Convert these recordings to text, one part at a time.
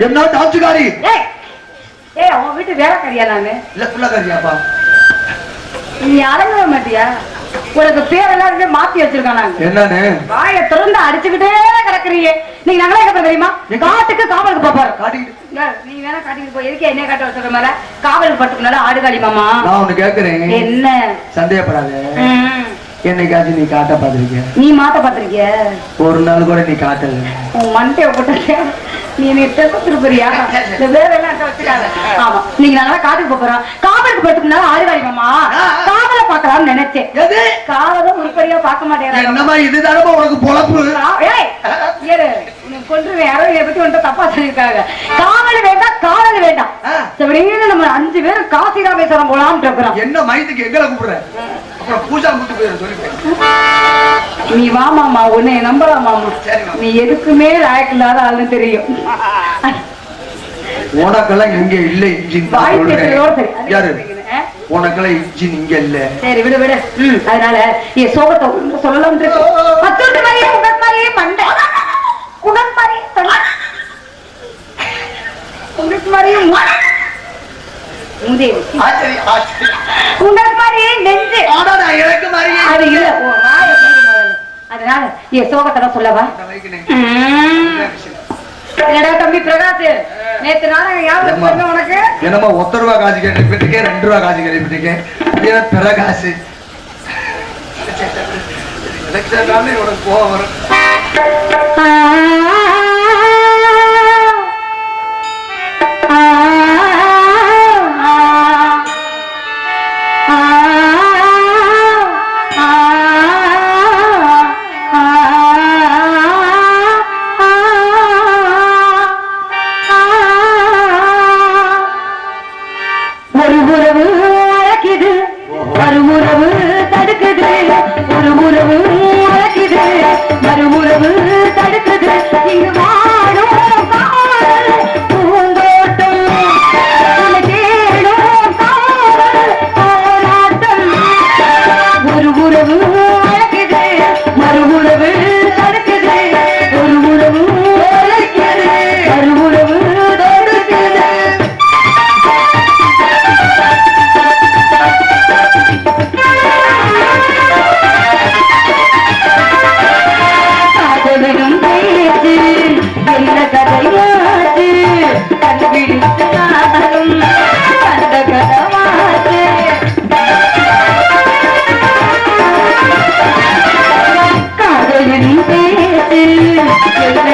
என்ன டாச்சுக்காரி ஏய் ஏய் உன் வீட்டு வேலைக்காரியா நானு? இல்ல பிள்ளைக்காரியாப்பா. நீ அடங்கவே மாட்டியா உனக்கு பேரெல்லாம் இருந்து மாத்தி வச்சிருக்கான் நாங்க என்னன்னு? வாயை திறந்து அடிச்சுக்கிட்டே கிடக்குறீங்க. நீங்க நகலை எங்க தெரியுமா? காட்டுக்கு காவலுக்கு போப்பாரு காட்டிக்கிட்டு நீங்க வேணா காட்டிட்டு போய் எதுக்கு என்ன காட்ட வச்சுற மேல? காவலுக்கு பட்டுக்குனால ஆடுகாலி மாமா. நான் ஒண்ணு கேக்குறேன். என்ன? சந்தேகப்படாத. என்னைக்காச்சும் நீ காட்ட பாத்திருக்கிய நீ மாத்த பாத்திருக்கிய ஒரு நாள் கூட நீ காட்டல. உன் மண்டைய போட்டு நீ நீ திருப்பரியா இந்த வேற எல்லாம் அங்க வச்சுக்காத. ஆமா நீங்க நல்லா காட்டுக்கு போறோம். காவலுக்கு பட்டுக்குனால ஆடுகாலி மாமா காவலை பார்க்கலாம்னு நினைச்சேன். எது? காவலும் உருப்படியா பார்க்க மாட்டேன் இதுதானமா உனக்கு பொழப்பு? கொன்றுவேன். யாரோ என்னை பத்தி உன்கிட்ட தப்பா சொல்லியிருக்காங்க. காவல் வேண்டாம், காவல் வேண்டாம். நம்ம அஞ்சு பேரும் காசி ராமேஸ்வரம் போலாம்னு இருக்கிறோம். என்ன மைத்துக்கு எங்களை கூப்பிடுற? அப்புறம் பூஜா சொல்லிட்டேன் நீ வா மாமா உன்னை நம்பலாம் மாமா. நீ எதுக்குமே லாயக்கு இல்லாத ஆளுன்னு தெரியும். உனக்கெல்லாம் இங்க இல்ல இன்ஜின் யாரு? உனக்கெல்லாம் இன்ஜின் இங்க இல்ல. சரி விடு விடு. அதனால என் சோகத்தை இருக்கு. பத்தொன்று மாதிரியே உடல் மாதிரியே மண்டை. மாதிரியே. உங்களுக்கு மாதிரியே அதனால என் சோகத்தை சொல்லவா. என்னடா தம்பி பிரகாஷ்? நேத்து நாடகம்? வருது உனக்கு? என்னம்மா ஒத்த ரூபா காசு ரெண்டு ரூபா காசு காசு எலெக்ஷன் உனக்கு கோவம் வரும்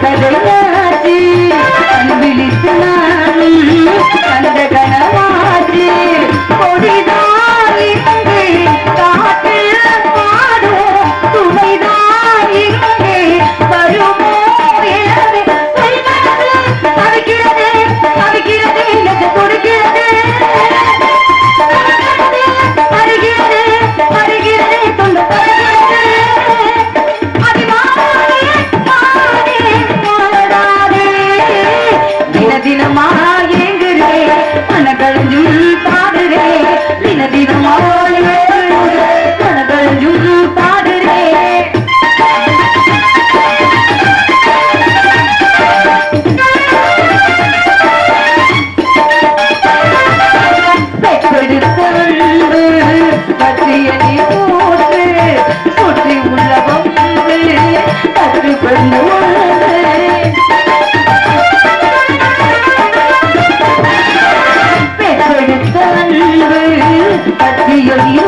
என்ன கதையாச்சு You're here.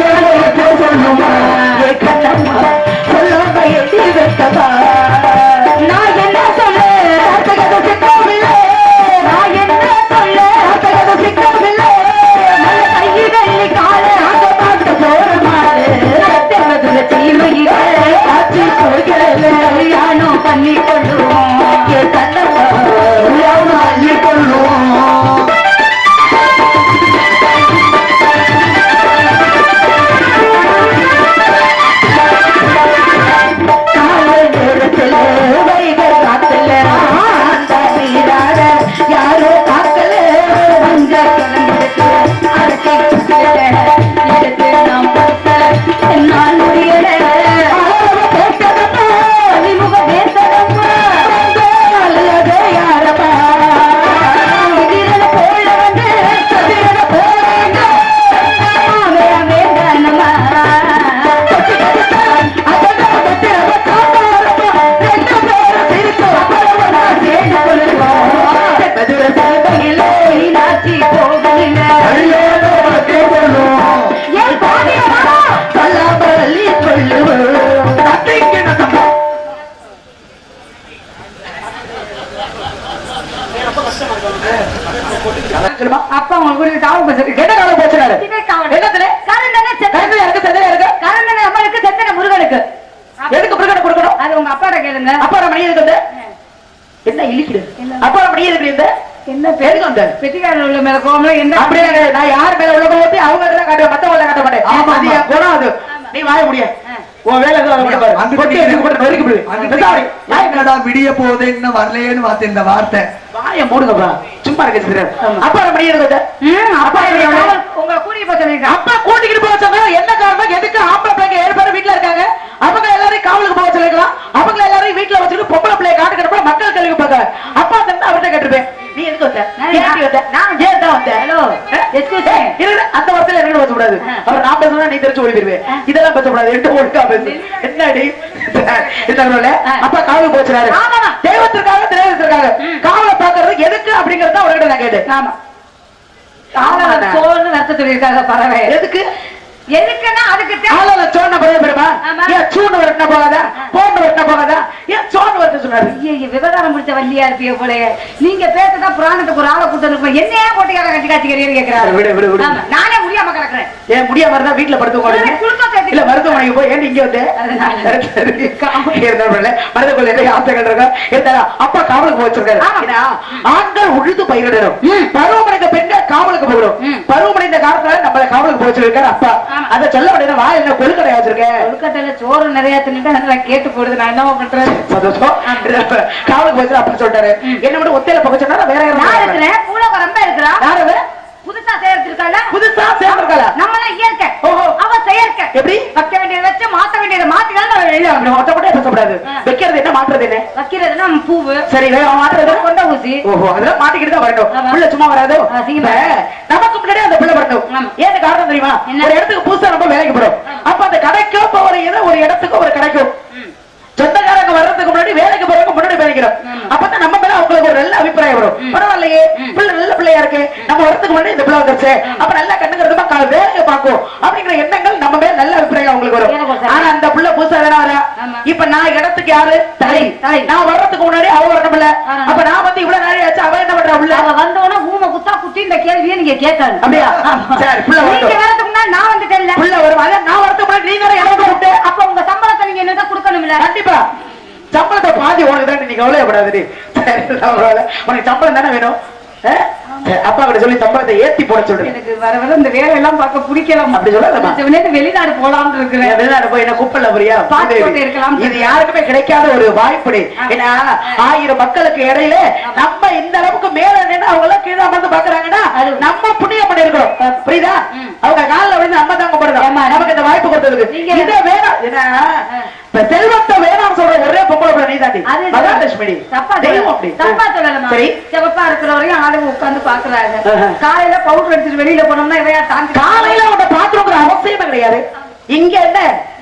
அப்பா உங்களுக்கு காவல் பேசுறது என்ன காலம் போச்சுனாரு என்னத்துல கரண்டனை இருக்கு செதையா இருக்கு கரண்டனை அம்மனுக்கு செத்தனை? முருகனுக்கு. எதுக்கு பிரகடனை கொடுக்கணும்? அது உங்க அப்பாட்ட கேளுங்க. அப்பா மணி வந்து என்ன? இழிக்குது? அப்பா மணி என்ன எதுக்கு வந்த பெட்டிக்காரர் உள்ள மேல கோவம்ல என்ன? அப்படியே. நான் யார் மேல உள்ள போய் அவங்க காட்டுவேன். மத்தவங்கள காட்ட மாட்டேன். ஆமா, அது குணம் அது. நீ வாய முடிய. பாரு. கொட்டி விடிய போகுது இன்னும் வரலையேன்னு பார்த்த இந்த வார்த்தை. வாய மூடுங்கப்பா சும்மா இருக்க அப்பா மணி ம், அப்பா உங்களை கூட்டிட்டு போக அப்பா கூட்டிக்கிட்டு போக சொன்னா என்ன காரணம்? எதுக்கு ஆம்பளை பிள்ளைங்க ஏழு பேரும் வீட்டுல இருக்காங்க? அவங்க எல்லாரையும் காவலுக்கு போக சொல்லிருக்கலாம் அவங்க எல்லாரையும் வீட்டுல வச்சுட்டு பொம்பளை பிள்ளைய காட்டுக்கிறப்ப மக்கள் கல்வி பார்க்க அப்பா தந்தா அவர்கிட்ட கேட்டிருப்பேன். நீ எதுக்கு வந்த? நான் ஏன் தான் வந்த ஹலோ இரு, அந்த வார்த்தையில என்ன பேசக்கூடாது. ஆ. அப்புறம் நான் பேசுனா நீ தெரிஞ்சு ஓடி போயிருவேன் இதெல்லாம் பேசக்கூடாது. எட்டு ஒழுங்கா பேசு. என்னடி? இந்த ஆ. அப்பா காவல் போச்சுறாரு. ஆமாமா. தெய்வத்திற்காக தெய்வத்திற்காக காவலை பாக்குறது எதுக்கு அப்படிங்கறத அவர்கிட்ட நான் கேட்டேன். ஆமா. ஆமாண்ணா. ஆமா சோறுன்னு நடத்த சொல்லியிருக்காங்க பறவை. எதுக்கு? எதுக்குன்னா அதுக்கு தே- ஆளல சோன போய் பெருமா ஆமா. ஏன் சூன்னு வரட்ட போகாதா போன்னு வரட்ட போகாதா ஏன் சோன்னு வரட்ட சொன்னாரு ஐயே, முடிச்ச வள்ளியா இருப்பிய போல. நீங்க பேசதான் புராணத்துக்கு ஒரு ஆளை இருப்போம் என்னையா போட்டிக்கார கட்டி காட்சிக்கிறீன்னு கேக்குறாரு விடு, விடு, விடு. நானே முடியாம கிடக்குறேன் ஏன் முடியாம இருந்தா வீட்டுல படுத்து உட்காருங்க. குளுக்கோஸ் ஏத்தி- இல்ல மருத்துவமனைக்கு போய் ஏன் இங்க வந்து? மருத்துவக்குள்ள நிறைய ஆசைகள் இருக்கும். இருந்தாலும் அப்பா காவலுக்கு போச்சிருக்காரு ஆண்கள் உழுது பயிரிடணும். பருவமடைந்த பெண்கள் காவலுக்கு போகணும். பருவமடைந்த காலத்துல நம்மள காவலுக்கு போச்சிருக்காரு அப்பா. அதை சொல்ல முடியாது வா என்ன கொழுக்கடை வச்சிருக்கேன் கொழுக்கட்டையில சோறு நிறைய தின்னுட்டு கேட்டு போடுது. நான் என்ன பண்றது. சந்தோஷம். காவலுக்கு போச்சு அப்படி சொல்லிட்டாரு. என்ன மட்டும் ஒத்தையில போக சொன்னா வேற நான் இருக்கிறேன் கூட ரொம்ப இருக்கிறா? யார் அது? புதுசா சேர்த்திருக்கால புதுசா சேர்ந்திருக்காளா? நம்மளாம் இயற்கை. ஓஹோ. அவ செயற்கை. எப்படி? வைக்க வேண்டியதை வச்சு மாத்த வேண்டியதை மாத்திதான் நம்ம மொத்தப்பட்டே பேசக்கூடாது. வைக்கிறது என்ன மாற்றுறது என்ன? வைக்கிறதுனா நம்ம பூவு. சரி வேற மாற்றுறது கொண்ட ஊசி. ஓஹோ அதெல்லாம் மாட்டிக்கிட்டு தான் வரணும் ஆமா. புள்ள சும்மா வராது? நமக்கு முன்னாடி அந்த பிள்ளை ஆமா. ஏன் காரணம் தெரியுமா? ஒரு இடத்துக்கு புதுசா நம்ம வேலைக்கு போறோம். அப்ப அந்த கடைக்கோ இப்ப ஒரு ஏதோ ஒரு இடத்துக்கு ஒரு கடைக்கும். சொந்தக்காரங்க வர்றதுக்கு முன்னாடி வேலைக்கு போறவங்க முன்னாடி வேலைக்கிறோம். அப்பதான் நம்ம மேல அவங்களுக்கு ஒரு நல்ல அபிப்பிராயம் வரும். பரவாயில்லையே. பிள்ளையா இருக்கு? நம்ம வரதுக்கு முன்னாடி இந்த பிள்ளை வந்துருச்சு. அப்ப நல்லா கண்ணுங்கிறதுமா வேலையை பார்க்கும். அப்படிங்கிற எண்ணங்கள் நம்ம மேல நல்ல அபிப்பிராயம் அவங்களுக்கு வரும். ஆனா அந்த பிள்ளை புதுசா தானே வரா. இப்ப நான் இடத்துக்கு யாரு? தலை. நான் வர்றதுக்கு முன்னாடி அவ வரணும்ல. அப்ப நான் வந்து இவ்வளவு நேரம் ஆச்சு அவ என்ன பண்றா உள்ள அவ வந்தோடனே ஊமை குத்தா குத்தி இந்த கேள்வியை நீங்க கேட்கணும் அப்படியா? சரி புள்ள நீங்க வரதுக்கு முன்னாடி நான் வந்துட்டேன்ல புள்ள வரும். அதான் நான் வரதுக்கு முன்னாடி நீ தானே எனக்கு கூப்பிட்டு அப்ப உங்க சம்பளத்தை நீங்க என்னதான் கொடுக்கணும்ல? கண்டிப்பா. சம்பளத்தை பாதி உனக்கு தான் நீ கவலையப்படாது சரி உனக்கு சம்பளம் தானே வேணும்? அப்பா கிட்ட சொல்லி சம்பளத்தை ஏத்தி போட சொல்லு. எனக்கு வர வர இந்த வேலையெல்லாம் பார்க்க பிடிக்கல. அப்படி சொல்லாதம்மா. நான் சிவனேந்து வெளிநாடு போலாம்னு நீ இருக்கிறேன் வெளிநாடு போய் என்ன கூப்பிடல புரியா? Passport இருக்கலாம். இது யாருக்குமே கிடைக்காத ஒரு வாய்ப்பு ஏன்னா ஆயிரம் மக்களுக்கு இடையில நம்ம இந்த அளவுக்கு மேல நின்று அவங்க எல்லாம் கீழே அமர்ந்து பாக்குறாங்கன்னா நம்ம புண்ணியம் பண்ணிருக்கிறோம் புரியுதா. அவங்க காலில் விழுந்து நம்ம தாங்க போடுறோம் சொல்லு நீங்க- இத வேணாம். என்ன இப்ப செல்வத்தை வேணாம் அது மகாலட்சுமி. தெய்வம். அப்படி. தப்பா சொல்லலமா சிவப்பா ஆளுங்க உட்கார்ந்து பாக்குறாங்க. காலையில பவுடர் அடிச்சுட்டு வெளியில போனோம்னா இவையா தாண்டி காலையில உன்னை பாத்துருங்கிற அவசியமே கிடையாது. இங்க என்ன?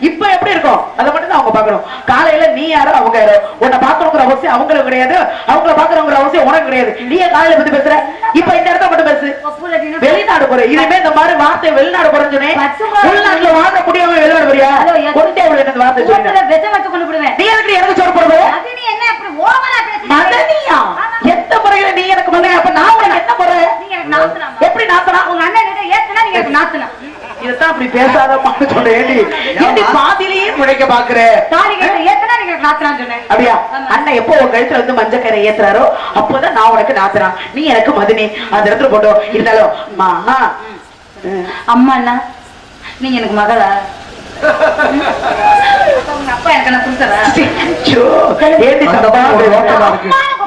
இப்ப எப்படி இருக்கும்? அதை மட்டும் தான் அவங்க பாக்கணும் காலையில நீ யாரோ அவங்க யாரோ. உன்னை பாக்கணுங்கிற அவசியம் அவங்களுக்கு கிடையாது. அவங்கள பாக்கணுங்கிற அவசியம் உனக்கு கிடையாது. நீ காலையில பத்தி பேசுற? இப்ப இந்த இடத்த மட்டும் பேசு. வெளிநாடு போற. இனிமே இந்த மாதிரி வார்த்தை வெளிநாடு போறேன்னு. உள்நாட்டுல வாழ முடியாம வெளிநாடு போறியா. கொண்டே விட இந்த வார்த்தை விடுவேன் நீ எனக்கு எனக்கு சோறு போடுவே அது நீ என்ன அப்படி ஓவரா பேசுறீங்க? மதனியா? எந்த முறையில நீ எனக்கு மதனி அப்ப நான் உனக்கு என்ன முறை எப்படி நாத்தனா? உங்க அண்ணன் ஏத்துனா நீங்க எனக்கு நாத்தனா. இதுதான் அப்படி பேசாதம்மான்னு சொல்றேன் ஏண்டி ஏண்டி பாதியிலேயே முளைக்க பாக்குற. தாலி கிட்ட ஏத்துனா நீங்க எனக்கு நாத்தனான்னு சொன்னேன் அப்படியா. அண்ணன் எப்போ உன் கழுத்துல வந்து மஞ்சக்கரை ஏத்துறாரோ அப்போதான் நான் உனக்கு நாத்துறான் நீ எனக்கு மதுனி. அந்த இடத்துல போட்டோம் இருந்தாலும் அம்மா அண்ணா நீங்க எனக்கு மகளா.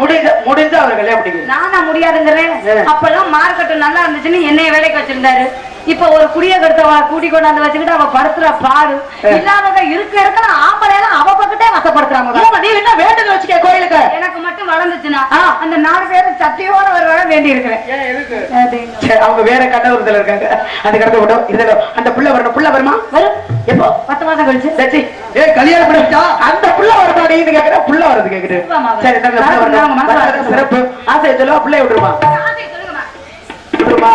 முடிஞ்ச முடிஞ்ச அவர் கல்யாணம் பண்ணிக்கணும் நானா முடியாதுங்கிறேன். அப்பெல்லாம் மார்க்கெட் நல்லா இருந்துச்சுன்னு என்னைய வேலைக்கு வச்சிருந்தாரு. இப்ப ஒரு குடிய கருத்த கூட்டி கொண்டாந்து வச்சுக்கிட்டு அவ படுத்துற பாடு. இல்லாதத இருக்க இருக்க ஆம்பளையில அவ பக்கத்தே வசப்படுத்துறாங்க நீ என்ன வேண்டுதல் வச்சுக்க கோயிலுக்கு? எனக்கு மட்டும் வளர்ந்துச்சுன்னா. அந்த நாலு பேரும் சத்தியோட ஒரு வேலை வேண்டி இருக்கிறேன் அவங்க வேற கண்ணூரத்துல இருக்காங்க. அந்த கடத்த விட்டோம் இருந்தாலும் அந்த புள்ள வரணும் புள்ள வருமா? வரும். எப்போ? பத்து மாசம் கழிச்சு. சச்சி ஏய் கல்யாணம் பண்ணிட்டா அந்த புள்ள வரதாடின்னு கேக்குற புள்ள வருது கேக்குது. சரி வரணும் சிறப்பு. ஆசை சொல்லுவா பிள்ளை விட்டுருமா. விட்டுருமா?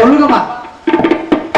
சொல்லுங்கம்மா. Thank you.